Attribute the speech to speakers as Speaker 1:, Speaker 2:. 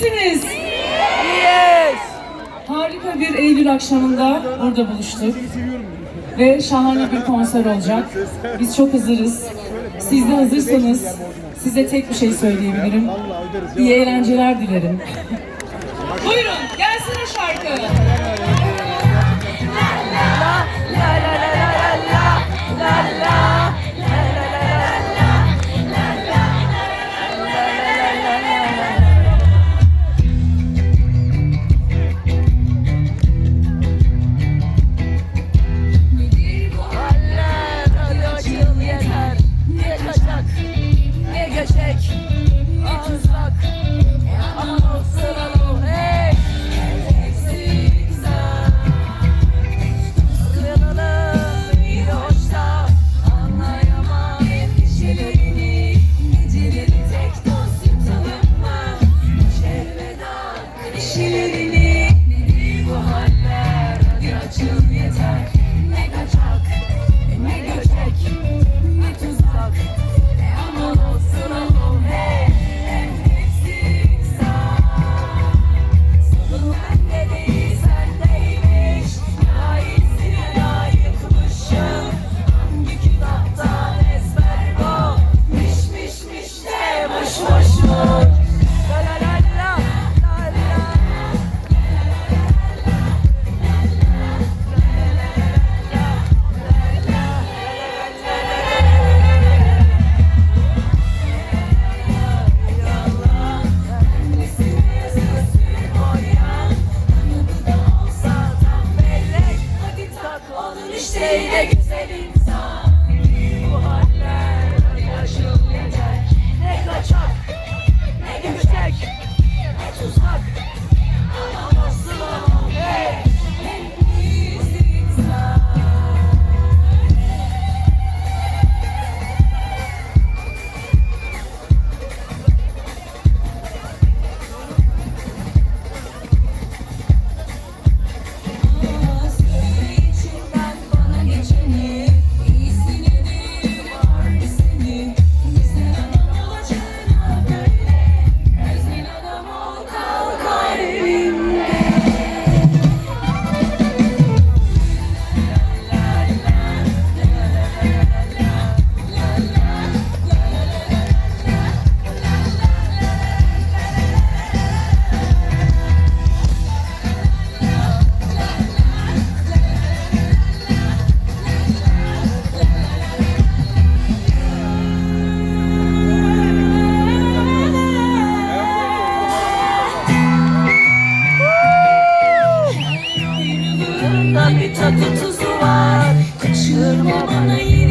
Speaker 1: misiniz?
Speaker 2: Yes.
Speaker 1: Harika bir Eylül akşamında burada buluştuk. Ve şahane bir konser olacak. Biz çok hazırız. Siz de hazırsanız size tek bir şey söyleyebilirim. İyi eğlenceler dilerim. Buyurun gelsin şarkı.
Speaker 2: bir tadı tuzu var. Kaçırma bana yine.